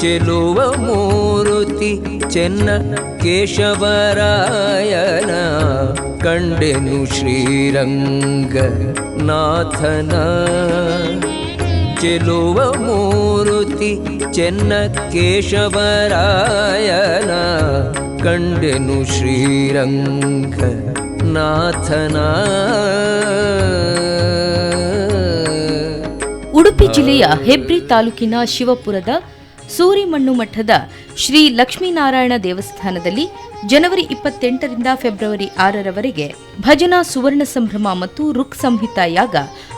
ಚೆಲುವ ಮೂರುತಿ ಚೆನ್ನ ಕೇಶವರಾಯನ ಕಂಡೆನು ಶ್ರೀರಂಗ ನಾಥನ ಚೆಲುವ ಮೂರುತಿ ಚೆನ್ನ ಕೇಶವರಾಯನ ಕಂಡೆನು ಶ್ರೀರಂಗ ನಾಥನ ಉಡುಪಿ ಜಿಲ್ಲೆಯ ಹೆಬ್ರಿ ತಾಲೂಕಿನ ಶಿವಪುರದ ಸೂರಿಮಣ್ಣು ಮಠದ ಶ್ರೀ ಲಕ್ಷ್ಮೀನಾರಾಯಣ ದೇವಸ್ಥಾನದಲ್ಲಿ ಜನವರಿ ಇಪ್ಪತ್ತೆಂಟರಿಂದ ಫೆಬ್ರವರಿ ಆರರವರೆಗೆ ಭಜನಾ, ಸುವರ್ಣ ಸಂಭ್ರಮ ಮತ್ತು ರುಕ್ ಸಂಹಿತಾ ಯಾಗ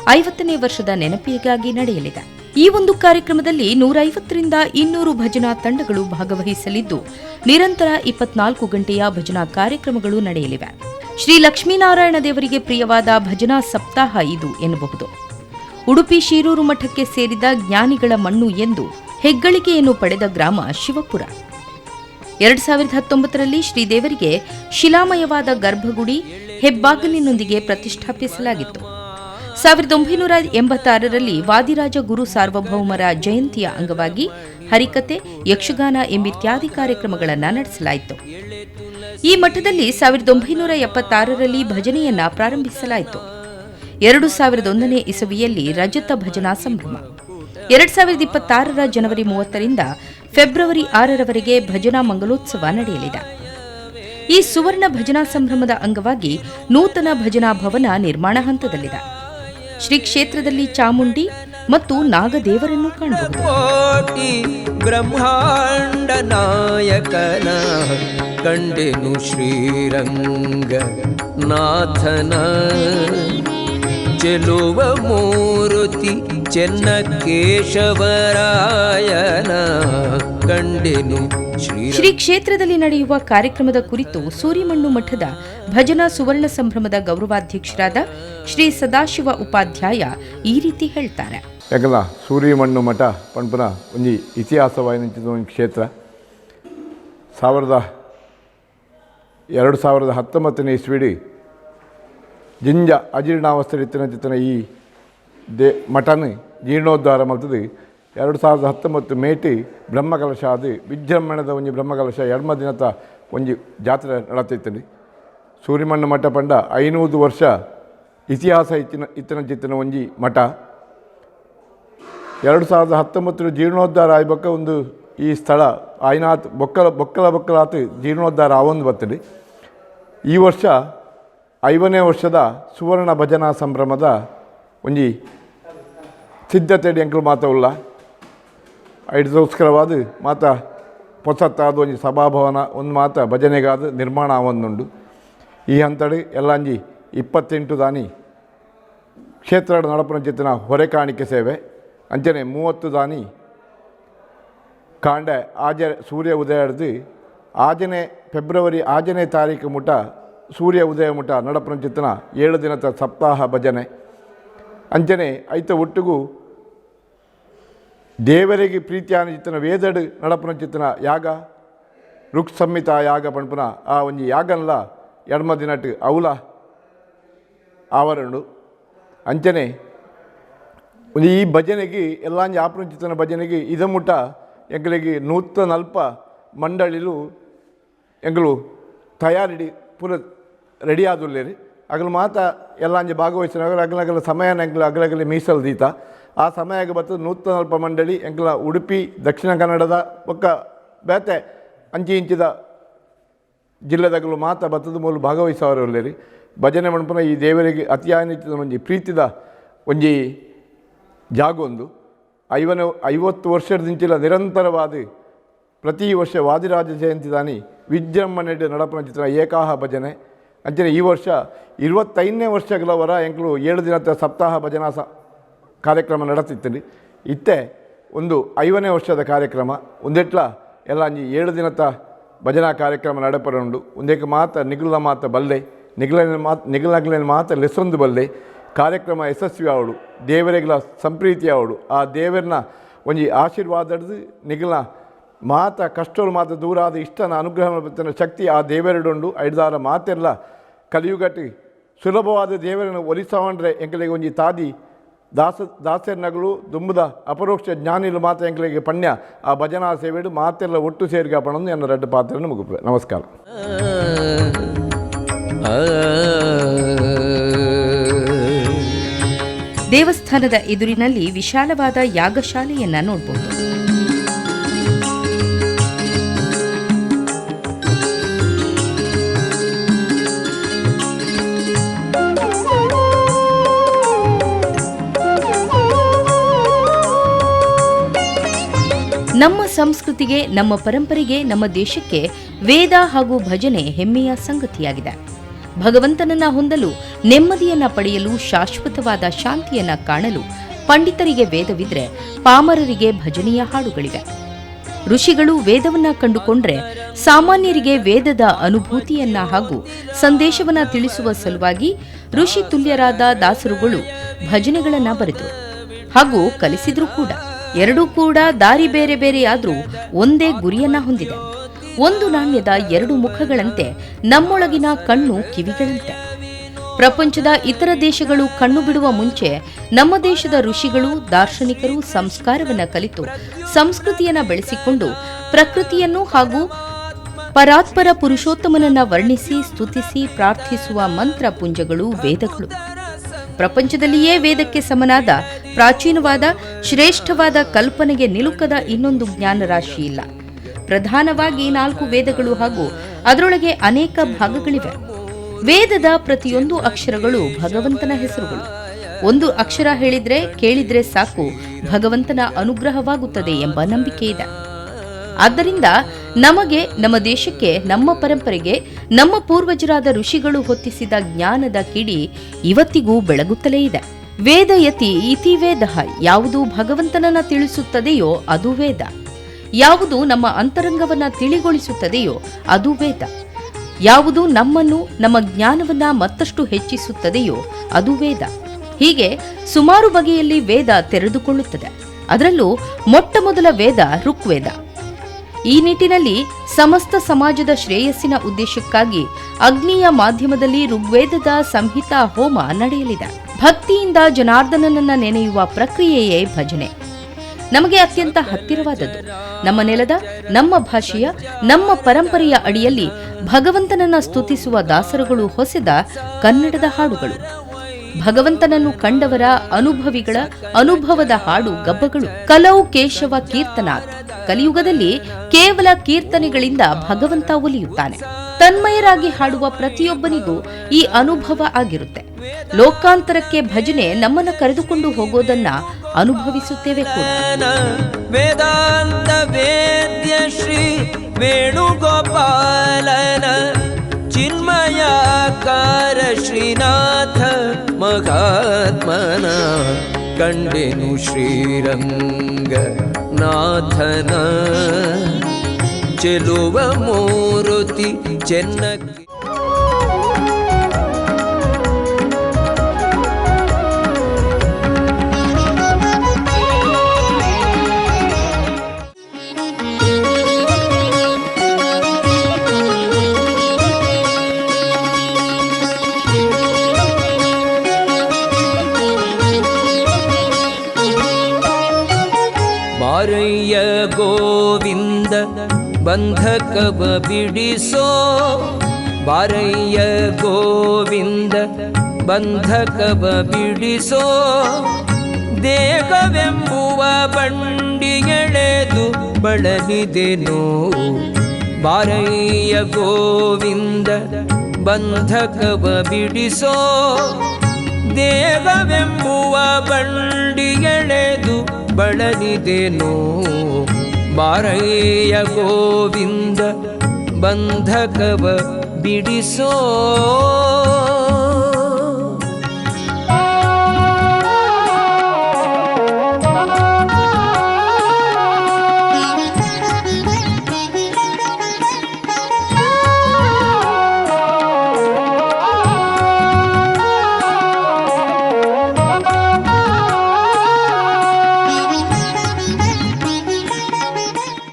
ಐವತ್ತನೇ ವರ್ಷದ ನೆನಪಿಗಾಗಿ ನಡೆಯಲಿದೆ. ಈ ಒಂದು ಕಾರ್ಯಕ್ರಮದಲ್ಲಿ ನೂರೈವತ್ತರಿಂದ ಇನ್ನೂರು ಭಜನಾ ತಂಡಗಳು ಭಾಗವಹಿಸಲಿದ್ದು, ನಿರಂತರ ಇಪ್ಪತ್ನಾಲ್ಕು ಗಂಟೆಯ ಭಜನಾ ಕಾರ್ಯಕ್ರಮಗಳು ನಡೆಯಲಿವೆ. ಶ್ರೀ ಲಕ್ಷ್ಮೀನಾರಾಯಣ ದೇವರಿಗೆ ಪ್ರಿಯವಾದ ಭಜನಾ ಸಪ್ತಾಹ ಇದು ಎನ್ನಬಹುದು. ಉಡುಪಿ ಶೀರೂರು ಮಠಕ್ಕೆ ಸೇರಿದ ಜ್ಞಾನಿಗಳ ಮಣ್ಣು ಎಂದು ಹೆಗ್ಗಳಿಕೆಯನ್ನು ಪಡೆದ ಗ್ರಾಮ ಶಿವಪುರ. ಎರಡು ಸಾವಿರದ ಹತ್ತೊಂಬತ್ತರಲ್ಲಿ ಶ್ರೀದೇವರಿಗೆ ಶಿಲಾಮಯವಾದ ಗರ್ಭಗುಡಿ ಹೆಬ್ಬಾಗಿಲಿನೊಂದಿಗೆ ಪ್ರತಿಷ್ಠಾಪಿಸಲಾಗಿತ್ತು. ಸಾವಿರದ ಒಂಬೈನೂರ ಎಂಬತ್ತಾರರಲ್ಲಿ ವಾದಿರಾಜ ಗುರು ಸಾರ್ವಭೌಮರ ಜಯಂತಿಯ ಅಂಗವಾಗಿ ಹರಿಕತೆ, ಯಕ್ಷಗಾನ ಎಂಬಿತ್ಯಾದಿ ಕಾರ್ಯಕ್ರಮಗಳನ್ನು ನಡೆಸಲಾಯಿತು. ಈ ಮಠದಲ್ಲಿ ಸಾವಿರದ ಒಂಬೈನೂರ ಎಪ್ಪತ್ತಾರರಲ್ಲಿ ಭಜನೆಯನ್ನ ಪ್ರಾರಂಭಿಸಲಾಯಿತು. ಎರಡು ಸಾವಿರದ ಒಂದನೇ ಇಸವಿಯಲ್ಲಿ ರಜತ ಭಜನಾ ಸಂಭ್ರಮ. ಎರಡ್ ಸಾವಿರದ ಇಪ್ಪತ್ತಾರರ ಜನವರಿ ಮೂವತ್ತರಿಂದ ಫೆಬ್ರವರಿ ಆರರವರೆಗೆ ಭಜನಾ ಮಂಗಲೋತ್ಸವ ನಡೆಯಲಿದೆ. ಈ ಸುವರ್ಣ ಭಜನಾ ಸಂಭ್ರಮದ ಅಂಗವಾಗಿ ನೂತನ ಭಜನಾ ಭವನ ನಿರ್ಮಾಣ ಹಂತದಲ್ಲಿದೆ. ಶ್ರೀ ಕ್ಷೇತ್ರದಲ್ಲಿ ಚಾಮುಂಡಿ ಮತ್ತು ನಾಗದೇವರನ್ನು ಕಾಣಬಹುದು. ಬ್ರಹ್ಮಾಂಡ ನಾಯಕನ ಕಂಡೆನು ಶ್ರೀರಂಗ ನಾಥನ ಚೆಲುವ ಮೂರುತಿ ಚೆನ್ನ ಕೇಶವರಾಯನ ಕಂಡೆನು ಶ್ರೀ ಶ್ರೀ ಕ್ಷೇತ್ರದಲ್ಲಿ ನಡೆಯುವ ಕಾರ್ಯಕ್ರಮದ ಕುರಿತು ಸೂರಿಮಣ್ಣು ಮಠದ ಭಜನಾ ಸುವರ್ಣ ಸಂಭ್ರಮದ ಗೌರವಾಧ್ಯಕ್ಷರಾದ ಶ್ರೀ ಸದಾಶಿವ ಉಪಾಧ್ಯಾಯ ಈ ರೀತಿ ಹೇಳ್ತಾರೆ. ಯಾಕಲ್ಲ ಸೂರಿಮಣ್ಣು ಮಠ ಪಂಪನ ಒಂಜಿ ನಿಂತಿದ ಒಂದು ಕ್ಷೇತ್ರ. ಸಾವಿರದ ಎರಡು ಸಾವಿರದ ಹತ್ತೊಂಬತ್ತನೇ ಇಸ್ವಿಡಿ ಜಿಂಜ ಅಜೀರ್ಣಾವಸ್ಥೆ ಇತ್ತಿನ ಚಿತ್ತನ ಈ ದೇ ಮಠನ ಜೀರ್ಣೋದ್ಧಾರ ಮಲ್ತದು ಎರಡು ಸಾವಿರದ ಹತ್ತೊಂಬತ್ತು ಮೇಟಿ ಬ್ರಹ್ಮಕಲಶ ಅದು ವಿಜೃಂಭಣದ ಒಂಜಿ ಬ್ರಹ್ಮಕಲಶ ಎಡ್ಮ ದಿನದ ಒಂಜಿ ಜಾತ್ರೆ ನಡತೈತೀನಿ ಸೂರ್ಯಮಣ್ಣ ಮಠ ಪಂಡ ಐನೂರು ವರ್ಷ ಇತಿಹಾಸ ಇತ್ತಿನ ಇತ್ತಿನ ಜಿತ್ತಿನ ಒಂಜಿ ಮಠ. ಎರಡು ಸಾವಿರದ ಹತ್ತೊಂಬತ್ತರ ಜೀರ್ಣೋದ್ಧಾರ ಆಯ್ಬಕ್ಕ ಒಂದು ಈ ಸ್ಥಳ ಆಯ್ನಾತ್ ಬೊಕ್ಕಲ ಬೊಕ್ಕಲ ಬೊಕ್ಕಲಾತ್ ಜೀರ್ಣೋದ್ಧಾರ ಆವೊಂದು ಬರ್ತದೆ. ಈ ವರ್ಷ ಐವನೇ ವರ್ಷದ ಸುವರ್ಣ ಭಜನಾ ಸಂಭ್ರಮದ ಒಂಜಿ ಸಿದ್ಧತೆ ಎಂಕಲು ಮಾತ ಉಲ್ಲ. ಐದೋಸ್ಕರವಾದ ಮಾತ ಪೊಸತ್ತಾದ ಒಂಜಿ ಸಭಾಭವನ, ಒಂದು ಮಾತ ಭಜನೆಗಾದ ನಿರ್ಮಾಣ ಆವೊಂದುಂಡು ಈ ಹಂತಡು ಎಲ್ಲಾಂಜಿ ಇಪ್ಪತ್ತೆಂಟು ದಾನಿ ಕ್ಷೇತ್ರ ನಡಪನ ಚಿತ್ತಿನ ಹೊರೆ ಕಾಣಿಕೆ ಸೇವೆ. ಅಂಚನೆ ಮೂವತ್ತು ದಾನಿ ಕಾಂಡ ಆಜ ಸೂರ್ಯ ಉದಯ ಆಜನೆ ಫೆಬ್ರವರಿ ಆಜನೇ ತಾರೀಕು ಮುಟ ಸೂರ್ಯ ಉದಯ ಮುಟ ನಡಪನ ಚಿತ್ತನ ಏಳು ದಿನದ ಸಪ್ತಾಹ ಭಜನೆ. ಅಂಚನೆ ಐತ ಒಟ್ಟಿಗೂ ದೇವರಿಗೆ ಪ್ರೀತಿಯಾನ ವೇದಡು ಚಿತ್ತನ ಯಾಗ ರುಕ್ ಸಂಹಿತ ಯಾಗ ಪಣಪನ, ಆ ಒಂಜಿ ಯಾಗನಲ್ಲ ಎಡ್ಮ ದಿನಟ್ ಅವಲ ಆವರಣು. ಅಂಚನೆ ಈ ಭಜನೆಗೆ ಎಲ್ಲಾಂಜಿ ಆಪ್ರಂಚಿತನ ಭಜನೆಗೆ ಇದ ಮುಟ ಎಂಗಳಿಗೆ ನೂತನಲ್ಪ ಮಂಡಳಿಲು ಎಂಗಳು ತಯಾರಿಡಿ ಪೂರ ರೆಡಿ ಆದುಲ್ಲೇರಿ ಅಗಲು ಮಾತ ಎಲ್ಲಾಂಜಿ ಭಾಗವಹಿಸಿದ ಅಗಲಗಲ ಸಮಯ ಎಂಗ್ಲ ಅಗಲಗಲಿ ಮೀಸಲು ದೀತ. ಆ ಸಮಯಕ್ಕೆ ಬರ್ತದೆ ನೂತನ ಅಲ್ಪ ಮಂಡಳಿ ಎಂಗಲ ಉಡುಪಿ, ದಕ್ಷಿಣ ಕನ್ನಡದ ಒಕ್ಕ ಬೇತೆ ಅಂಚಿ ಇಂಚಿದ ಜಿಲ್ಲೆದಾಗಲು ಮಾತ ಬರ್ತದ ಮೂಲ ಭಾಗವಹಿಸೋರು ಭಜನೆ ಮಣಪನ ಈ ದೇವರಿಗೆ ಅತಿಯಾನಿತ್ಯದ ಒಂಜಿ ಪ್ರೀತಿದ ಒಂಜಿ ಜಾಗೊಂದು ಐವನ ಐವತ್ತು ವರ್ಷದಿಂಚಿಲ ನಿರಂತರವಾದ ಪ್ರತಿ ವರ್ಷ ವಾದಿರಾಜ ಜಯಂತಿ ದಾನಿ ವಿಜೃಂಭಣೆ ನಡಪನ ಚಿತ್ರ ಏಕಾಹ ಭಜನೆ. ಅಂಚನೆ ಈ ವರ್ಷ ಇರುವತ್ತೈದನೇ ವರ್ಷಗಳವರ ಎಂಕ್ಲು ಏಳು ದಿನದ ಸಪ್ತಾಹ ಭಜನಾ ಸ, ಕಾರ್ಯಕ್ರಮ ನಡೆಸಿತ್ತೀನಿ ಇತ್ತೆ ಒಂದು ಐವನೇ ವರ್ಷದ ಕಾರ್ಯಕ್ರಮ. ಒಂದೆಟ್ಲ ಎಲ್ಲ ಅಂಜಿ ಏಳು ದಿನದ ಭಜನಾ ಕಾರ್ಯಕ್ರಮ ನಡಪರುಂಡು ಒಂದೇಕ ಮಾತ ನಿಗುಲ ಮಾತ ಬಲ್ಲೆ. ನಿಗಲ ಮಾತ, ನಿಗಲಗ್ಲಿನ ಮಾತ ಲೆಸೊಂದು ಬಲ್ಲೆ. ಕಾರ್ಯಕ್ರಮ ಯಶಸ್ವಿ ಅವಳು ದೇವರಿಗಳ ಸಂಪ್ರೀತಿ ಅವಳು ಆ ದೇವರನ್ನ ಒಂಜಿ ಆಶೀರ್ವಾದ ಹಿಡಿದು ನಿಗಲ ಮಾತ, ಕಷ್ಟೋಳು ಮಾತ ದೂರ ಆದ ಇಷ್ಟನ ಅನುಗ್ರಹ ಶಕ್ತಿ ಆ ದೇವರಡುಂಡು. ಐದಾರ ಮಾತೆಲ್ಲ ಕಲಿಯುಗಟ್ಟಿ ಸುಲಭವಾದ ದೇವರನ್ನು ಒಲಿಸಾವಂಡ್ರೆ ಎಂಕಲಿಗೆ ಒಂಜಿ ತಾದಿ. ದಾಸ ದಾಸರ್ನಗಳು ದುಂಬುದ ಅಪರೋಕ್ಷ ಜ್ಞಾನಿಲು ಮಾತ ಎಂಕಲಿಗೆ ಪಣ್ಯ. ಆ ಭಜನಾ ಸೇವೆಡು ಮಾತೆಲ್ಲ ಒಟ್ಟು ಸೇರಿಕೆ ಪಣಂದು ಎನ್ನ ರೆಡ್ಡು ಪಾತ್ರನ ಮುಗಿಪೆ ನಮಸ್ಕಾರ. ದೇವಸ್ಥಾನದ ಎದುರಿನಲ್ಲಿ ವಿಶಾಲವಾದ ಯಾಗಶಾಲೆಯನ್ನ ನೋಡಬಹುದು ನಮ್ಮ ಸಂಸ್ಕೃತಿಗೆ, ನಮ್ಮ ಪರಂಪರೆಗೆ, ನಮ್ಮ ದೇಶಕ್ಕೆ ವೇದ ಹಾಗೂ ಭಜನೆ ಹೆಮ್ಮೆಯ ಸಂಗತಿಯಾಗಿದೆ. ಭಗವಂತನನ್ನ ಹೊಂದಲು, ನೆಮ್ಮದಿಯನ್ನ ಪಡೆಯಲು, ಶಾಶ್ವತವಾದ ಶಾಂತಿಯನ್ನ ಕಾಣಲು ಪಂಡಿತರಿಗೆ ವೇದವಿದ್ರೆ ಪಾಮರರಿಗೆ ಭಜನೆಯ ಹಾಡುಗಳಿವೆ. ಋಷಿಗಳು ವೇದವನ್ನ ಕಂಡುಕೊಂಡ್ರೆ ಸಾಮಾನ್ಯರಿಗೆ ವೇದದ ಅನುಭೂತಿಯನ್ನ ಹಾಗೂ ಸಂದೇಶವನ್ನ ತಿಳಿಸುವ ಸಲುವಾಗಿ ಋಷಿ ತುಲ್ಯರಾದ ದಾಸರುಗಳು ಭಜನೆಗಳನ್ನ ಬರೆದರು. ಹಾಗೂ ಕಲಿಸಿದ್ರು ಕೂಡ. ಎರಡೂ ಕೂಡ ದಾರಿ ಬೇರೆ ಬೇರೆಯಾದರೂ ಒಂದೇ ಗುರಿಯನ್ನ ಹೊಂದಿದೆ. ಒಂದು ನಾಣ್ಯದ ಎರಡು ಮುಖಗಳಂತೆ ನಮ್ಮೊಳಗಿನ ಕಣ್ಣು ಕಿವಿಗಳಂತೆ. ಪ್ರಪಂಚದ ಇತರ ದೇಶಗಳು ಕಣ್ಣು ಬಿಡುವ ಮುಂಚೆ ನಮ್ಮ ದೇಶದ ಋಷಿಗಳು, ದಾರ್ಶನಿಕರು ಸಂಸ್ಕಾರವನ್ನ ಕಲಿತು ಸಂಸ್ಕೃತಿಯನ್ನ ಬೆಳೆಸಿಕೊಂಡು ಪ್ರಕೃತಿಯನ್ನು ಹಾಗೂ ಪರಾತ್ಪರ ಪುರುಷೋತ್ತಮನನ್ನ ವರ್ಣಿಸಿ ಸ್ತುತಿಸಿ ಪ್ರಾರ್ಥಿಸುವ ಮಂತ್ರ ಪುಂಜಗಳು, ವೇದಗಳು. ಪ್ರಪಂಚದಲ್ಲಿಯೇ ವೇದಕ್ಕೆ ಸಮನಾದ, ಪ್ರಾಚೀನವಾದ, ಶ್ರೇಷ್ಠವಾದ ಕಲ್ಪನೆಗೆ ನಿಲುಕದ ಇನ್ನೊಂದು ಜ್ಞಾನ ರಾಶಿ ಇಲ್ಲ. ಪ್ರಧಾನವಾಗಿ ನಾಲ್ಕು ವೇದಗಳು ಹಾಗೂ ಅದರೊಳಗೆ ಅನೇಕ ಭಾಗಗಳಿವೆ. ವೇದದ ಪ್ರತಿಯೊಂದು ಅಕ್ಷರಗಳು ಭಗವಂತನ ಹೆಸರುಗಳು. ಒಂದು ಅಕ್ಷರ ಹೇಳಿದ್ರೆ, ಕೇಳಿದ್ರೆ ಸಾಕು, ಭಗವಂತನ ಅನುಗ್ರಹವಾಗುತ್ತದೆ ಎಂಬ ನಂಬಿಕೆ ಇದೆ. ಆದ್ದರಿಂದ ನಮಗೆ, ನಮ್ಮ ದೇಶಕ್ಕೆ, ನಮ್ಮ ಪರಂಪರೆಗೆ, ನಮ್ಮ ಪೂರ್ವಜರಾದ ಋಷಿಗಳು ಹೊತ್ತಿಸಿದ ಜ್ಞಾನದ ಕಿಡಿ ಇವತ್ತಿಗೂ ಬೆಳಗುತ್ತಲೇ ಇದೆ. ವೇದ ಯತಿ ಇತಿ ವೇದ, ಯಾವುದು ಭಗವಂತನನ್ನ ತಿಳಿಸುತ್ತದೆಯೋ ಅದು ವೇದ. ಯಾವುದು ನಮ್ಮ ಅಂತರಂಗವನ್ನ ತಿಳಿಗೊಳಿಸುತ್ತದೆಯೋ ಅದು ವೇದ. ಯಾವುದು ನಮ್ಮನ್ನು, ನಮ್ಮ ಜ್ಞಾನವನ್ನ ಮತ್ತಷ್ಟು ಹೆಚ್ಚಿಸುತ್ತದೆಯೋ ಅದು ವೇದ. ಹೀಗೆ ಸುಮಾರು ಬಗೆಯಲ್ಲಿ ವೇದ ತೆರೆದುಕೊಳ್ಳುತ್ತದೆ. ಅದರಲ್ಲೂ ಮೊಟ್ಟ ಮೊದಲ ವೇದ ಋಗ್ವೇದ ಈ ನಿಟ್ಟಿನಲ್ಲಿ ಸಮಸ್ತ ಸಮಾಜದ ಶ್ರೇಯಸ್ಸಿನ ಉದ್ದೇಶಕ್ಕಾಗಿ ಅಗ್ನಿಯ ಮಾಧ್ಯಮದಲ್ಲಿ ಋಗ್ವೇದದ ಸಂಹಿತಾ ಹೋಮ ನಡೆಯಲಿದೆ. ಭಕ್ತಿಯಿಂದ ಜನಾರ್ದನನನ್ನ ನೆನೆಯುವ ಪ್ರಕ್ರಿಯೆಯೇ ಭಜನೆ. ನಮಗೆ ಅತ್ಯಂತ ಹತ್ತಿರವಾದದ್ದು. ನಮ್ಮ ನೆಲದ, ನಮ್ಮ ಭಾಷೆಯ, ನಮ್ಮ ಪರಂಪರೆಯ ಅಡಿಯಲ್ಲಿ ಭಗವಂತನನ್ನ ಸ್ತುತಿಸುವ ದಾಸರುಗಳು ಹೊಸೆದ ಕನ್ನಡದ ಹಾಡುಗಳು. ಭಗವಂತನನ್ನು ಕಂಡವರ ಅನುಭವಿಗಳ ಅನುಭವದ ಹಾಡು ಗಬ್ಬಗಳು. ಕಲೌ ಕೇಶವ ಕೀರ್ತನಾಥ್. ಕಲಿಯುಗದಲ್ಲಿ ಕೇವಲ ಕೀರ್ತನೆಗಳಿಂದ ಭಗವಂತ ಒಲಿಯುತ್ತಾನೆ. ತನ್ಮಯರಾಗಿ ಹಾಡುವ ಪ್ರತಿಯೊಬ್ಬನಿಗೂ ಈ ಅನುಭವ ಆಗಿರುತ್ತೆ. ಲೋಕಾಂತರಕ್ಕೆ ಭಜನೆ ನಮ್ಮನ್ನ ಕರೆದುಕೊಂಡು ಹೋಗೋದನ್ನ ಅನುಭವಿಸುತ್ತೇವೆ ಕೂಡ. ವೇದಾಂತ ವೇದ್ಯ ವೇಣುಗೋಪಾಲನ ಚಿನ್ಮಯಾಕಾರ ಶ್ರೀನಾಥ ಮಹಾತ್ಮನ ಕಂಡೆನು ಶ್ರೀರಂಗ ನಾಥನ ಚೆಲುವ ಮೂರುತಿ ಚೆನ್ನಕ್ಕೆ ಬಾರಯ್ಯ ಗೋವಿಂದ ಬಂಧಕವ ಬಿಡಿಸೋ ಬಾರಯ್ಯ ಗೋವಿಂದ ಬಂಧಕವ ಬಿಡಿಸೋ ದೇಹವೆಂಬುವ ಬಂಡಿಗೆಳೆದು ಬಳಲಿದೆನು ಬಾರಯ್ಯ ಗೋವಿಂದ ಬಂಧಕವ ಬಿಡಿಸೋ ದೇವವೆಂಬುವ ಬಂಡಿಗೆಳೆದು ಬಳಲಿದೆನು? ಬಾರಯ್ಯ ಗೋವಿಂದ ಬಂಧಕವ ಬಿಡಿಸೋ?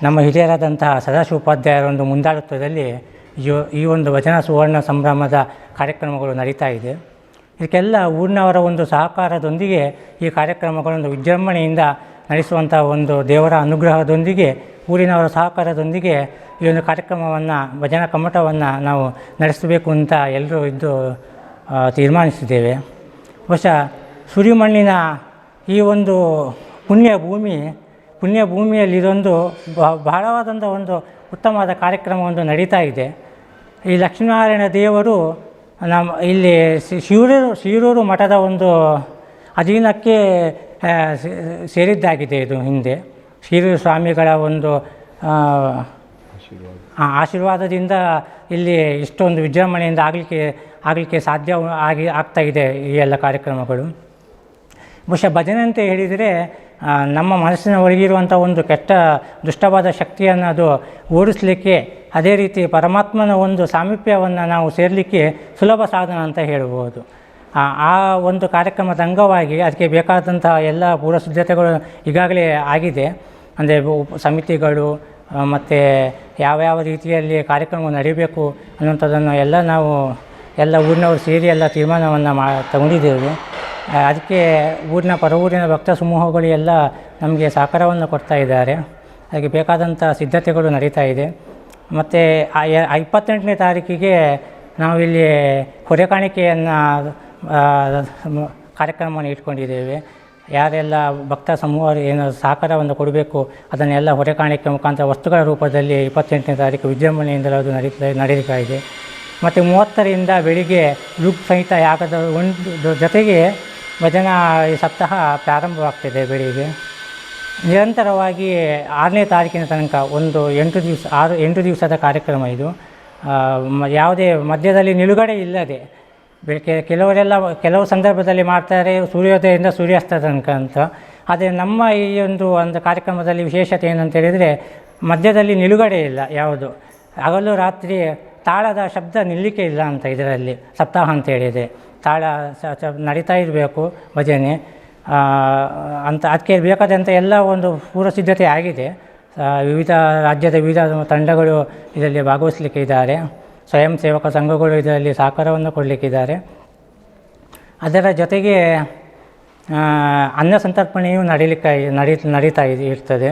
ನಮ್ಮ ಹಿರಿಯರಾದಂತಹ ಸದಾಶಿವ ಉಪಾಧ್ಯಾಯರ ಒಂದು ಮುಂದಾಳತ್ವದಲ್ಲಿ ಈ ಒಂದು ವಚನ ಸುವರ್ಣ ಸಂಭ್ರಮದ ಕಾರ್ಯಕ್ರಮಗಳು ನಡೀತಾ ಇದೆ. ಇದಕ್ಕೆಲ್ಲ ಊರಿನವರ ಒಂದು ಸಹಕಾರದೊಂದಿಗೆ ಈ ಕಾರ್ಯಕ್ರಮಗಳನ್ನು ವಿಜೃಂಭಣೆಯಿಂದ ನಡೆಸುವಂಥ ಒಂದು ದೇವರ ಅನುಗ್ರಹದೊಂದಿಗೆ, ಊರಿನವರ ಸಹಕಾರದೊಂದಿಗೆ ಈ ಒಂದು ಕಾರ್ಯಕ್ರಮವನ್ನು, ಭಜನಾ ಕಮ್ಮಟವನ್ನು ನಾವು ನಡೆಸಬೇಕು ಅಂತ ಎಲ್ಲರೂ ಇದ್ದು ತೀರ್ಮಾನಿಸಿದ್ದೇವೆ. ಬಹುಶಃ ಸುರಿಮಣ್ಣಿನ ಈ ಒಂದು ಪುಣ್ಯ ಭೂಮಿ ಪುಣ್ಯ ಭೂಮಿಯಲ್ಲಿ ಇದೊಂದು ಬಹಳವಾದಂಥ ಒಂದು ಉತ್ತಮವಾದ ಕಾರ್ಯಕ್ರಮ ಒಂದು ನಡೀತಾ ಇದೆ. ಈ ಲಕ್ಷ್ಮೀನಾರಾಯಣ ದೇವರು ನಮ್ಮ ಇಲ್ಲಿ ಶಿರೂರು ಶಿರೂರು ಮಠದ ಒಂದು ಅಧೀನಕ್ಕೆ ಸೇರಿದ್ದಾಗಿದೆ ಇದು ಹಿಂದೆ. ಶಿರೂರು ಸ್ವಾಮಿಗಳ ಒಂದು ಆಶೀರ್ವಾದದಿಂದ ಇಲ್ಲಿ ಇಷ್ಟೊಂದು ವಿಜೃಂಭಣೆಯಿಂದ ಆಗಲಿಕ್ಕೆ ಆಗಲಿಕ್ಕೆ ಸಾಧ್ಯ ಆಗಿ ಆಗ್ತಾ ಇದೆ ಈ ಎಲ್ಲ ಕಾರ್ಯಕ್ರಮಗಳು. ಬಹುಶಃ ಭಜನೆ ಅಂತ ಹೇಳಿದರೆ ನಮ್ಮ ಮನಸ್ಸಿನ ಒಳಗಿರುವಂಥ ಒಂದು ಕೆಟ್ಟ ದುಷ್ಟವಾದ ಶಕ್ತಿಯನ್ನು ಅದು ಓಡಿಸಲಿಕ್ಕೆ ಅದೇ ರೀತಿ ಪರಮಾತ್ಮನ ಒಂದು ಸಾಮೀಪ್ಯವನ್ನು ನಾವು ಸೇರಲಿಕ್ಕೆ ಸುಲಭ ಸಾಧನ ಅಂತ ಹೇಳ್ಬೋದು ಆ ಒಂದು ಕಾರ್ಯಕ್ರಮದ ಅಂಗವಾಗಿ ಅದಕ್ಕೆ ಬೇಕಾದಂತಹ ಎಲ್ಲ ಪೂರ್ವ ಸಿದ್ಧತೆಗಳು ಈಗಾಗಲೇ ಆಗಿದೆ. ಅಂದರೆ ಸಮಿತಿಗಳು ಮತ್ತು ಯಾವ್ಯಾವ ರೀತಿಯಲ್ಲಿ ಕಾರ್ಯಕ್ರಮ ನಡೀಬೇಕು ಅನ್ನುವಂಥದ್ದನ್ನು ಎಲ್ಲ ನಾವು ಎಲ್ಲ ಊರಿನವರು ಸೇರಿ ಎಲ್ಲ ತೀರ್ಮಾನವನ್ನು ಮಾ, ತಗೊಂಡಿದ್ದೇವೆ. ಅದಕ್ಕೆ ಊರಿನ, ಪರವೂರಿನ ಭಕ್ತ ಸಮೂಹಗಳು ಎಲ್ಲ ನಮಗೆ ಸಹಕಾರವನ್ನು ಕೊಡ್ತಾ ಇದ್ದಾರೆ. ಅದಕ್ಕೆ ಬೇಕಾದಂಥ ಸಿದ್ಧತೆಗಳು ನಡೀತಾ ಇದೆ. ಮತ್ತು ಆ ಇಪ್ಪತ್ತೆಂಟನೇ ತಾರೀಕಿಗೆ ನಾವಿಲ್ಲಿ ಹೊರೆ ಕಾಣಿಕೆಯನ್ನು ಕಾರ್ಯಕ್ರಮವನ್ನು ಇಟ್ಕೊಂಡಿದ್ದೇವೆ. ಯಾರೆಲ್ಲ ಭಕ್ತ ಸಮೂಹರು ಏನು ಸಹಕಾರವನ್ನು ಕೊಡಬೇಕು, ಅದನ್ನೆಲ್ಲ ಹೊರೆ ಕಾಣಿಕೆ ಮುಖಾಂತರ ವಸ್ತುಗಳ ರೂಪದಲ್ಲಿ ಇಪ್ಪತ್ತೆಂಟನೇ ತಾರೀಕು ವಿಜೃಂಭಣೆಯಿಂದಲೂ ಅದು ನಡೀತಾ ನಡೀತಾ ಇದೆ. ಮತ್ತು ಮೂವತ್ತರಿಂದ ಬೆಳಿಗ್ಗೆ ಲುಕ್ ಸಹಿತ ಯಾಗದ ಒಂದು ಜೊತೆಗೆ ಭಜನಾ ಈ ಸಪ್ತಾಹ ಪ್ರಾರಂಭವಾಗ್ತಿದೆ ಬೆಳಿಗ್ಗೆ. ನಿರಂತರವಾಗಿ ಆರನೇ ತಾರೀಕಿನ ತನಕ ಒಂದು ಎಂಟು ದಿವಸ, ಆರು, ಎಂಟು ದಿವಸದ ಕಾರ್ಯಕ್ರಮ ಇದು. ಯಾವುದೇ ಮಧ್ಯದಲ್ಲಿ ನಿಲುಗಡೆ ಇಲ್ಲದೆ ಬೆಳಗ್ಗೆ ಕೆಲವರೆಲ್ಲ ಕೆಲವು ಸಂದರ್ಭದಲ್ಲಿ ಮಾಡ್ತಾರೆ, ಸೂರ್ಯೋದಯದಿಂದ ಸೂರ್ಯಾಸ್ತ ತನಕ ಅಂತ. ಆದರೆ ನಮ್ಮ ಈ ಒಂದು ಒಂದು ಕಾರ್ಯಕ್ರಮದಲ್ಲಿ ವಿಶೇಷತೆ ಏನಂತ ಹೇಳಿದರೆ, ಮಧ್ಯದಲ್ಲಿ ನಿಲುಗಡೆ ಇಲ್ಲ ಯಾವುದು. ಹಗಲು ರಾತ್ರಿ ತಾಳದ ಶಬ್ದ ನಿಲ್ಲಿಕೆ ಇಲ್ಲ ಅಂತ ಇದರಲ್ಲಿ, ಸಪ್ತಾಹ ಅಂತ ಹೇಳಿದೆ ತಾಳ ನಡೀತಾ ಇರಬೇಕು ಭಜನೆ. ಅಂತ ಅದಕ್ಕೆ ಬೇಕಾದಂಥ ಎಲ್ಲ ಒಂದು ಪೂರ್ವ ಸಿದ್ಧತೆ ಆಗಿದೆ. ವಿವಿಧ ರಾಜ್ಯದ ವಿವಿಧ ತಂಡಗಳು ಇದರಲ್ಲಿ ಭಾಗವಹಿಸಲಿಕ್ಕೆ ಇದ್ದಾರೆ. ಸ್ವಯಂ ಸೇವಕ ಸಂಘಗಳು ಇದರಲ್ಲಿ ಸಹಕಾರವನ್ನು ಕೊಡಲಿಕ್ಕಿದ್ದಾರೆ. ಅದರ ಜೊತೆಗೆ ಅನ್ನ ಸಂತರ್ಪಣೆಯು ನಡೀಲಿಕ್ಕೆ, ನಡಿ, ನಡೀತಾ ಇರ್ತದೆ.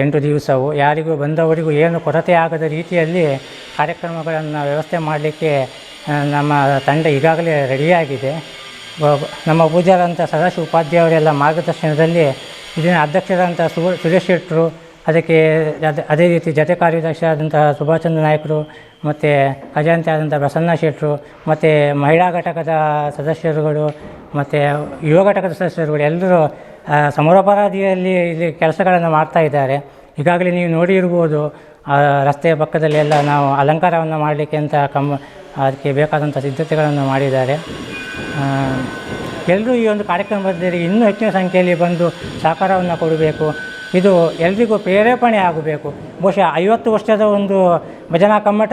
ಎಂಟು ದಿವಸವು. ಯಾರಿಗೂ ಬಂದವರಿಗೂ ಏನು ಕೊರತೆ ಆಗದ ರೀತಿಯಲ್ಲಿ ಕಾರ್ಯಕ್ರಮಗಳನ್ನು ವ್ಯವಸ್ಥೆ ಮಾಡಲಿಕ್ಕೆ ನಮ್ಮ ತಂಡ ಈಗಾಗಲೇ ರೆಡಿಯಾಗಿದೆ. ನಮ್ಮ ಪೂಜಾರಂಥ ಸದಾಶಿವ ಉಪಾಧ್ಯಾಯವರೆಲ್ಲ ಮಾರ್ಗದರ್ಶನದಲ್ಲಿ ಇದನ್ನ ಅಧ್ಯಕ್ಷರಾದಂಥ ಸು, ಸುರೇಶ್ ಶೆಟ್ಟರು, ಅದಕ್ಕೆ ಅದೇ ರೀತಿ ಜತೆ ಕಾರ್ಯದರ್ಶಿ ಆದಂತಹ ಸುಭಾಷ್ ಚಂದ್ರ ನಾಯಕರು, ಮತ್ತು ಖಜಾಂತಿ ಆದಂಥ ಪ್ರಸನ್ನ ಶೆಟ್ಟರು, ಮತ್ತು ಮಹಿಳಾ ಘಟಕದ ಸದಸ್ಯರುಗಳು, ಮತ್ತು ಯುವ ಘಟಕದ ಸದಸ್ಯರುಗಳು ಎಲ್ಲರೂ ಸಮರೋಪರಾಧಿಯಲ್ಲಿ ಇಲ್ಲಿ ಕೆಲಸಗಳನ್ನು ಮಾಡ್ತಾ ಇದ್ದಾರೆ. ಈಗಾಗಲೇ ನೀವು ನೋಡಿರ್ಬೋದು ರಸ್ತೆಯ ಪಕ್ಕದಲ್ಲಿ ಎಲ್ಲ ನಾವು ಅಲಂಕಾರವನ್ನು ಮಾಡಲಿಕ್ಕೆ ಅಂತ ಕಮ್ಮ ಅದಕ್ಕೆ ಬೇಕಾದಂಥ ಸಿದ್ಧತೆಗಳನ್ನು ಮಾಡಿದ್ದಾರೆ. ಎಲ್ಲರೂ ಈ ಒಂದು ಕಾರ್ಯಕ್ರಮದಲ್ಲಿ ಇನ್ನೂ ಹೆಚ್ಚಿನ ಸಂಖ್ಯೆಯಲ್ಲಿ ಬಂದು ಸಹಕಾರವನ್ನು ಕೊಡಬೇಕು. ಇದು ಎಲ್ರಿಗೂ ಪ್ರೇರೇಪಣೆ ಆಗಬೇಕು. ಬಹುಶಃ ಐವತ್ತು ವರ್ಷದ ಒಂದು ಭಜನಾ ಕಮ್ಮಟ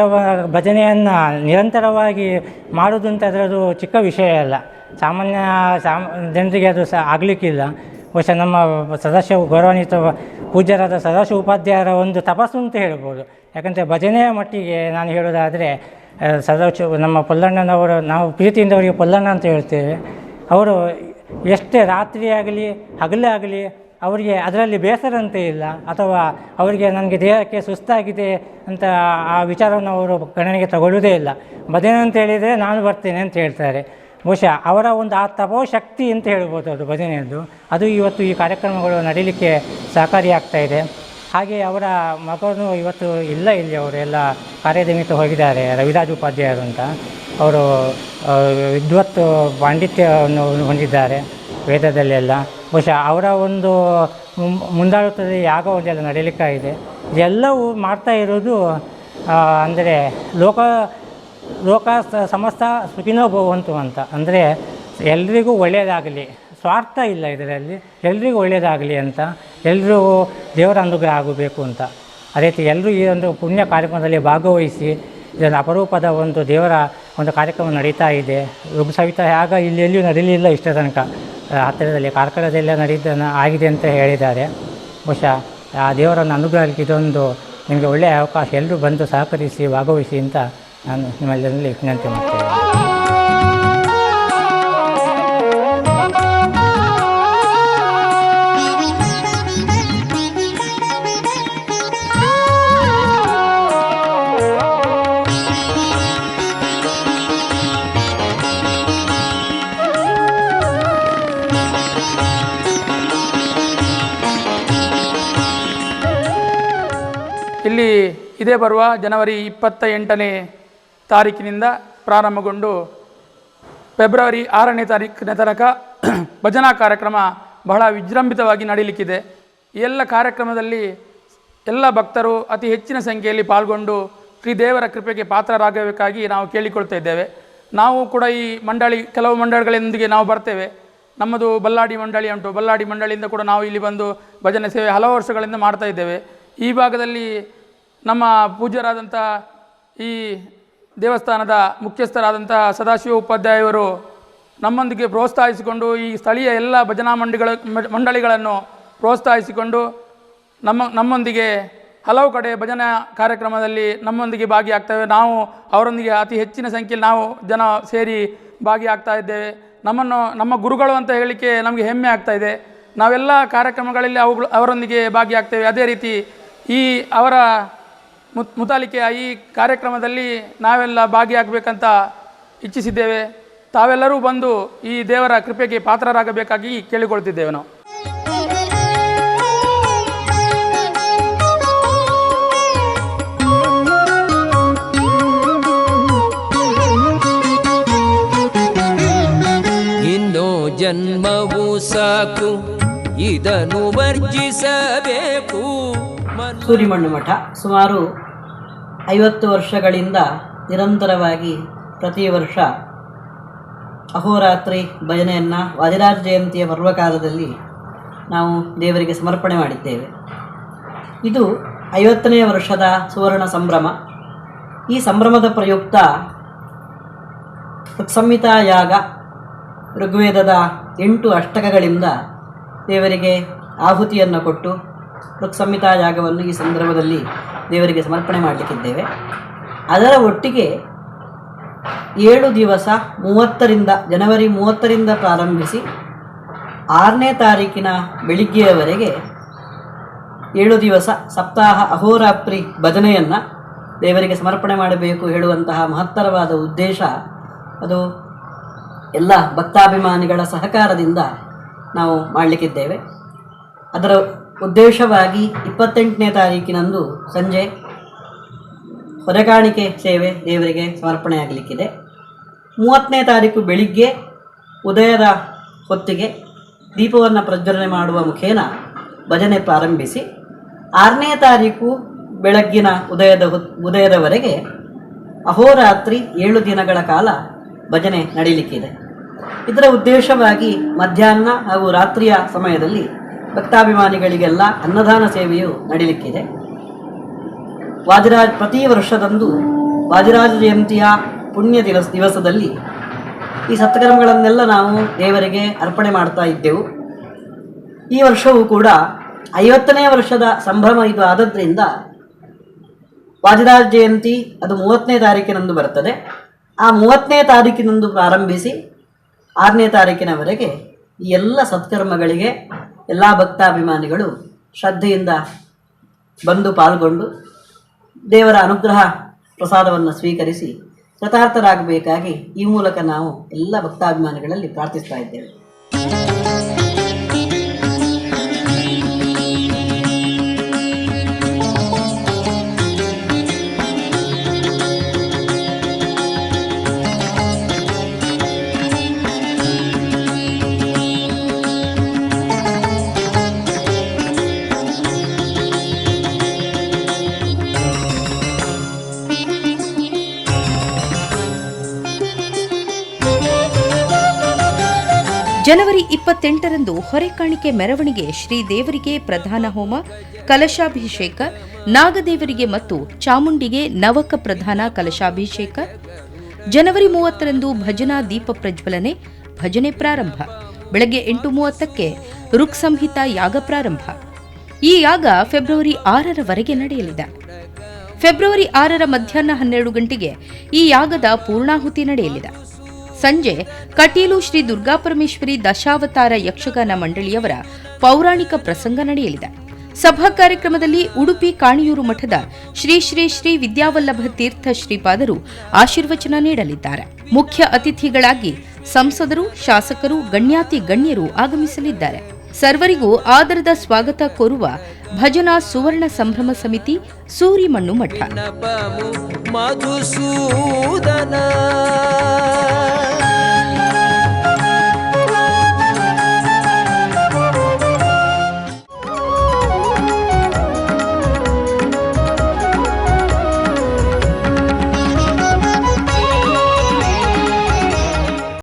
ಭಜನೆಯನ್ನು ನಿರಂತರವಾಗಿ ಮಾಡೋದು ಅಂತ ಅದರದು ಚಿಕ್ಕ ವಿಷಯ ಅಲ್ಲ. ಸಾಮಾನ್ಯ, ಸಾಮ, ಜನರಿಗೆ ಅದು ಸಹ ಆಗಲಿಕ್ಕಿಲ್ಲ. ಬಹುಶಃ ನಮ್ಮ ಸದಸ್ಯ ಗೌರವಾನ್ವಿತ ಪೂಜ್ಯರಾದ ಸದಸ್ಯ ಉಪಾಧ್ಯಾಯರ ಒಂದು ತಪಸ್ಸು ಅಂತ ಹೇಳ್ಬೋದು. ಯಾಕಂದರೆ ಭಜನೆಯ ಮಟ್ಟಿಗೆ ನಾನು ಹೇಳೋದಾದರೆ ಸದಾಶಿವ, ನಮ್ಮ ಪೊಲ್ಲಣ್ಣನವರು, ನಾವು ಪ್ರೀತಿಯಿಂದ ಅವರಿಗೆ ಪೊಲ್ಲಣ್ಣ ಅಂತ ಹೇಳ್ತೇವೆ. ಅವರು ಎಷ್ಟೇ ರಾತ್ರಿ ಆಗಲಿ, ಹಗಲೇ ಆಗಲಿ, ಅವರಿಗೆ ಅದರಲ್ಲಿ ಬೇಸರಂತೆ ಇಲ್ಲ. ಅಥವಾ ಅವರಿಗೆ ನನಗೆ ದೇಹಕ್ಕೆ ಸುಸ್ತಾಗಿದೆ ಅಂತ ಆ ವಿಚಾರವನ್ನು ಅವರು ಗಣನೆಗೆ ತಗೊಳ್ಳೋದೇ ಇಲ್ಲ. ಭಜನೆ ಹೇಳಿದರೆ ನಾನು ಬರ್ತೇನೆ ಅಂತ ಹೇಳ್ತಾರೆ. ಬಹುಶಃ ಅವರ ಒಂದು ಆ ತಪೋ ಶಕ್ತಿ ಅಂತ ಹೇಳ್ಬೋದು ಅದು ಭಜನೆಯದ್ದು ಅದು ಇವತ್ತು ಈ ಕಾರ್ಯಕ್ರಮಗಳು ನಡೀಲಿಕ್ಕೆ ಸಹಕಾರಿಯಾಗ್ತಾ ಇದೆ. ಹಾಗೆ ಅವರ ಮಗನು ಇವತ್ತು ಇಲ್ಲ ಇಲ್ಲಿ ಅವರು ಎಲ್ಲ ಕಾರ್ಯನಿಮಿತ್ತ ಹೋಗಿದ್ದಾರೆ, ರವಿರಾಜ್ ಉಪಾಧ್ಯಾಯರು ಅಂತ. ಅವರು ವಿದ್ವತ್ತು ವಿದ್ವತ್ ಪಾಂಡಿತ್ಯವನ್ನು ಹೊಂದಿದ್ದಾರೆ ವೇದದಲ್ಲೆಲ್ಲ. ಬಹುಶಃ ಅವರ ಒಂದು ಮುಂದಾಳುತ್ತದೆ ಯಾಗ ಒಂದೆಲ್ಲ ಇದೆ. ಇದೆಲ್ಲವೂ ಮಾಡ್ತಾ ಇರೋದು ಅಂದರೆ ಲೋಕ ಲೋಕ ಸಮಸ್ತ ಸುಖಿನೋ ಭವಂತು ಅಂತ. ಅಂದರೆ ಎಲ್ರಿಗೂ ಒಳ್ಳೆಯದಾಗಲಿ. ಸ್ವಾರ್ಥ ಇಲ್ಲ ಇದರಲ್ಲಿ. ಎಲ್ರಿಗೂ ಒಳ್ಳೆಯದಾಗಲಿ ಅಂತ. ಎಲ್ಲರೂ ದೇವರ ಅನುಗ್ರಹ ಆಗಬೇಕು ಅಂತ. ಅದೇ ರೀತಿ ಎಲ್ಲರೂ ಈ ಒಂದು ಪುಣ್ಯ ಕಾರ್ಯಕ್ರಮದಲ್ಲಿ ಭಾಗವಹಿಸಿ ಇದನ್ನು ಅಪರೂಪದ ಒಂದು ದೇವರ ಒಂದು ಕಾರ್ಯಕ್ರಮ ನಡೀತಾ ಇದೆ. ಋಗ್ ಸವಿತ ಯಾಗ ಇಲ್ಲಿ ಎಲ್ಲಿಯೂ ನಡೀಲಿಲ್ಲ ಇಷ್ಟ ತನಕ. ಹತ್ತಿರದಲ್ಲಿ ಕಾರ್ಕಳದೆಲ್ಲ ನಡೀತ ಆಗಿದೆ ಅಂತ ಹೇಳಿದ್ದಾರೆ. ಬಹುಶಃ ಆ ದೇವರನ್ನು ಅನುಗ್ರಹಕ್ಕೆ ಇದೊಂದು ನಿಮಗೆ ಒಳ್ಳೆಯ ಅವಕಾಶ. ಎಲ್ಲರೂ ಬಂದು ಸಹಕರಿಸಿ, ಭಾಗವಹಿಸಿ ಅಂತ ನಾನು ನಿಮ್ಮೆಲ್ಲರಲ್ಲಿ ವಿನಂತಿ ಮಾಡ್ತೇನೆ. ಇದೇ ಬರುವ ಜನವರಿ ಇಪ್ಪತ್ತ ಎಂಟನೇ ತಾರೀಕಿನಿಂದ ಪ್ರಾರಂಭಗೊಂಡು ಫೆಬ್ರವರಿ ಆರನೇ ತಾರೀಕಿನ ತನಕ ಭಜನಾ ಕಾರ್ಯಕ್ರಮ ಬಹಳ ವಿಜೃಂಭಿತವಾಗಿ ನಡೀಲಿಕ್ಕಿದೆ. ಈ ಎಲ್ಲ ಕಾರ್ಯಕ್ರಮದಲ್ಲಿ ಎಲ್ಲ ಭಕ್ತರು ಅತಿ ಹೆಚ್ಚಿನ ಸಂಖ್ಯೆಯಲ್ಲಿ ಪಾಲ್ಗೊಂಡು ಶ್ರೀ ದೇವರ ಕೃಪೆಗೆ ಪಾತ್ರರಾಗಬೇಕಾಗಿ ನಾವು ಕೇಳಿಕೊಳ್ತಾ ಇದ್ದೇವೆ. ನಾವು ಕೂಡ ಈ ಮಂಡಳಿ, ಕೆಲವು ಮಂಡಳಿಗಳೊಂದಿಗೆ ನಾವು ಬರ್ತೇವೆ. ನಮ್ಮದು ಬಲ್ಲಾಡಿ ಮಂಡಳಿ ಉಂಟು. ಬಲ್ಲಾಡಿ ಮಂಡಳಿಯಿಂದ ಕೂಡ ನಾವು ಇಲ್ಲಿ ಬಂದು ಭಜನೆ ಸೇವೆ ಹಲವು ವರ್ಷಗಳಿಂದ ಮಾಡ್ತಾ ಇದ್ದೇವೆ. ಈ ಭಾಗದಲ್ಲಿ ನಮ್ಮ ಪೂಜ್ಯರಾದಂಥ ಈ ದೇವಸ್ಥಾನದ ಮುಖ್ಯಸ್ಥರಾದಂಥ ಸದಾಶಿವ ಉಪಾಧ್ಯಾಯವರು ನಮ್ಮೊಂದಿಗೆ ಪ್ರೋತ್ಸಾಹಿಸಿಕೊಂಡು ಈ ಸ್ಥಳೀಯ ಎಲ್ಲ ಭಜನಾ ಮಂಡಿಗಳ, ಮಂಡಳಿಗಳನ್ನು ಪ್ರೋತ್ಸಾಹಿಸಿಕೊಂಡು ನಮ್ಮ, ನಮ್ಮೊಂದಿಗೆ ಹಲವು ಕಡೆ ಭಜನಾ ಕಾರ್ಯಕ್ರಮದಲ್ಲಿ ನಮ್ಮೊಂದಿಗೆ ಭಾಗಿಯಾಗ್ತೇವೆ. ನಾವು ಅವರೊಂದಿಗೆ ಅತಿ ಹೆಚ್ಚಿನ ಸಂಖ್ಯೆಯಲ್ಲಿ ನಾವು ಜನ ಸೇರಿ ಭಾಗಿಯಾಗ್ತಾ ಇದ್ದೇವೆ. ನಮ್ಮನ್ನು, ನಮ್ಮ ಗುರುಗಳು ಅಂತ ಹೇಳಲಿಕ್ಕೆ ನಮಗೆ ಹೆಮ್ಮೆ ಆಗ್ತಾ ಇದೆ. ನಾವೆಲ್ಲ ಕಾರ್ಯಕ್ರಮಗಳಲ್ಲಿ ಅವುಗಳು, ಅವರೊಂದಿಗೆ ಭಾಗಿಯಾಗ್ತೇವೆ. ಅದೇ ರೀತಿ ಈ ಅವರ ಮುತ್ ಮುತಾಲಿಕೆಯ ಈ ಕಾರ್ಯಕ್ರಮದಲ್ಲಿ ನಾವೆಲ್ಲ ಭಾಗಿಯಾಗಬೇಕಂತ ಇಚ್ಛಿಸಿದ್ದೇವೆ. ತಾವೆಲ್ಲರೂ ಬಂದು ಈ ದೇವರ ಕೃಪೆಗೆ ಪಾತ್ರರಾಗಬೇಕಾಗಿ ಕೇಳಿಕೊಳ್ತಿದ್ದೇವೆ ನಾವು. ಇನ್ನೋ ಜನ್ಮವು ಸಾಕು, ಇದನ್ನು ವರ್ಜಿಸಬೇಕು. ಸೂರಿಮಣ್ಣು ಮಠ ಸುಮಾರು ಐವತ್ತು ವರ್ಷಗಳಿಂದ ನಿರಂತರವಾಗಿ ಪ್ರತಿ ವರ್ಷ ಅಹೋರಾತ್ರಿ ಭಜನೆಯನ್ನು ವಾದಿರಾಜ ಜಯಂತಿಯ ಪರ್ವಕಾಲದಲ್ಲಿ ನಾವು ದೇವರಿಗೆ ಸಮರ್ಪಣೆ ಮಾಡಿದ್ದೇವೆ. ಇದು ಐವತ್ತನೆಯ ವರ್ಷದ ಸುವರ್ಣ ಸಂಭ್ರಮ. ಈ ಸಂಭ್ರಮದ ಪ್ರಯುಕ್ತ ಸಂಹಿತಾ ಯಾಗ ಋಗ್ವೇದದ ಎಂಟು ಅಷ್ಟಕಗಳಿಂದ ದೇವರಿಗೆ ಆಹುತಿಯನ್ನು ಕೊಟ್ಟು ಋಕ್ಸಂಹಿತಾ ಜಾಗವನ್ನು ಈ ಸಂದರ್ಭದಲ್ಲಿ ದೇವರಿಗೆ ಸಮರ್ಪಣೆ ಮಾಡಲಿಕ್ಕಿದ್ದೇವೆ. ಅದರ ಒಟ್ಟಿಗೆ ಏಳು ದಿವಸ ಮೂವತ್ತರಿಂದ, ಜನವರಿ ಮೂವತ್ತರಿಂದ ಪ್ರಾರಂಭಿಸಿ ಆರನೇ ತಾರೀಕಿನ ಬೆಳಿಗ್ಗೆಯವರೆಗೆ ಏಳು ದಿವಸ ಸಪ್ತಾಹ ಅಹೋರಾತ್ರಿ ಭಜನೆಯನ್ನು ದೇವರಿಗೆ ಸಮರ್ಪಣೆ ಮಾಡಬೇಕು ಹೇಳುವಂತಹ ಮಹತ್ತರವಾದ ಉದ್ದೇಶ ಅದು ಎಲ್ಲ ಭಕ್ತಾಭಿಮಾನಿಗಳ ಸಹಕಾರದಿಂದ ನಾವು ಮಾಡಲಿಕ್ಕಿದ್ದೇವೆ. ಅದರ ಉದ್ದೇಶವಾಗಿ ಇಪ್ಪತ್ತೆಂಟನೇ ತಾರೀಕಿನಂದು ಸಂಜೆ ಹೊರೆಕಾಣಿಕೆ ಸೇವೆ ದೇವರಿಗೆ ಸಮರ್ಪಣೆಯಾಗಲಿಕ್ಕಿದೆ. ಮೂವತ್ತನೇ ತಾರೀಕು ಬೆಳಿಗ್ಗೆ ಉದಯದ ಹೊತ್ತಿಗೆ ದೀಪವನ್ನು ಪ್ರಜ್ವಲನೆ ಮಾಡುವ ಮುಖೇನ ಭಜನೆ ಪ್ರಾರಂಭಿಸಿ, ಆರನೇ ತಾರೀಕು ಬೆಳಗ್ಗಿನ ಉದಯದ ಉದಯದವರೆಗೆ ಅಹೋರಾತ್ರಿ ಏಳು ದಿನಗಳ ಕಾಲ ಭಜನೆ ನಡೀಲಿಕ್ಕಿದೆ. ಇದರ ಉದ್ದೇಶವಾಗಿ ಮಧ್ಯಾಹ್ನ ಹಾಗೂ ರಾತ್ರಿಯ ಸಮಯದಲ್ಲಿ ಭಕ್ತಾಭಿಮಾನಿಗಳಿಗೆಲ್ಲ ಅನ್ನದಾನ ಸೇವೆಯು ನಡೀಲಿಕ್ಕಿದೆ. ವಾದಿರಾಜ್ ಪ್ರತಿ ವರ್ಷದಂದು ವಾದಿರಾಜ ಜಯಂತಿಯ ಪುಣ್ಯ ದಿವಸ ದಿವಸದಲ್ಲಿ ಈ ಸತ್ಕರ್ಮಗಳನ್ನೆಲ್ಲ ನಾವು ದೇವರಿಗೆ ಅರ್ಪಣೆ ಮಾಡ್ತಾ ಇದ್ದೆವು. ಈ ವರ್ಷವೂ ಕೂಡ ಐವತ್ತನೇ ವರ್ಷದ ಸಂಭ್ರಮ ಇದು ಆದದ್ರಿಂದ ಜಯಂತಿ ಅದು ಮೂವತ್ತನೇ ತಾರೀಕಿನಂದು ಬರ್ತದೆ ಆ ಮೂವತ್ತನೇ ತಾರೀಕಿನಂದು ಪ್ರಾರಂಭಿಸಿ ಆರನೇ ತಾರೀಕಿನವರೆಗೆ ಈ ಎಲ್ಲ ಸತ್ಕರ್ಮಗಳಿಗೆ ಎಲ್ಲ ಭಕ್ತಾಭಿಮಾನಿಗಳು ಶ್ರದ್ಧೆಯಿಂದ ಬಂದು ಪಾಲ್ಗೊಂಡು ದೇವರ ಅನುಗ್ರಹ ಪ್ರಸಾದವನ್ನು ಸ್ವೀಕರಿಸಿ ಕೃತಾರ್ಥರಾಗಬೇಕಾಗಿ ಈ ಮೂಲಕ ನಾವು ಎಲ್ಲ ಭಕ್ತಾಭಿಮಾನಿಗಳಲ್ಲಿ ಪ್ರಾರ್ಥಿಸ್ತಾ ಇದ್ದೇವೆ. ಜನವರಿ ಇಪ್ಪತ್ತೆಂಟರಂದು ಹೊರೆಕಾಣಿಕೆ ಮೆರವಣಿಗೆ ಶ್ರೀ ದೇವರಿಗೆ ಪ್ರಧಾನ ಹೋಮ, ಕಲಶಾಭಿಷೇಕ, ನಾಗದೇವರಿಗೆ ಮತ್ತು ಚಾಮುಂಡಿಗೆ ನವಕ ಪ್ರಧಾನ ಕಲಶಾಭಿಷೇಕ. ಜನವರಿ ಮೂವತ್ತರಂದು ಭಜನಾ ದೀಪ ಪ್ರಜ್ವಲನೆ, ಭಜನೆ ಪ್ರಾರಂಭ. ಬೆಳಗ್ಗೆ ಎಂಟು ಮೂವತ್ತಕ್ಕೆ ಋಕ್ ಸಂಹಿತ ಯಾಗ ಪ್ರಾರಂಭ. ಈ ಯಾಗ ಫೆಬ್ರವರಿ ಆರರವರೆಗೆ ನಡೆಯಲಿದೆ. ಫೆಬ್ರವರಿ ಆರರ ಮಧ್ಯಾಹ್ನ ಹನ್ನೆರಡು ಗಂಟೆಗೆ ಈ ಯಾಗದ ಪೂರ್ಣಾಹುತಿ ನಡೆಯಲಿದೆ. ಸಂಜೆ ಕಟೀಲು ಶ್ರೀ ದುರ್ಗಾಪರಮೇಶ್ವರಿ ದಶಾವತಾರ ಯಕ್ಷಗಾನ ಮಂಡಳಿಯವರ ಪೌರಾಣಿಕ ಪ್ರಸಂಗ ನಡೆಯಲಿದೆ. ಸಭಾ ಕಾರ್ಯಕ್ರಮದಲ್ಲಿ ಉಡುಪಿ ಕಾಣಿಯೂರು ಮಠದ ಶ್ರೀ ಶ್ರೀ ಶ್ರೀ ವಿದ್ಯಾವಲ್ಲಭ ತೀರ್ಥ ಶ್ರೀಪಾದರು ಆಶೀರ್ವಚನ ನೀಡಲಿದ್ದಾರೆ. ಮುಖ್ಯ ಅತಿಥಿಗಳಾಗಿ ಸಂಸದರು, ಶಾಸಕರು, ಗಣ್ಯಾತಿ ಗಣ್ಯರು ಆಗಮಿಸಲಿದ್ದಾರೆ. ಸರ್ವರಿಗೂ ಆದರದ ಸ್ವಾಗತ ಕೋರುವ ಭಜನಾ ಸುವರ್ಣ ಸಂಭ್ರಮ ಸಮಿತಿ ಸೂರಿಮಣ್ಣು ಮಠ. ಮಧುಸೂದನ.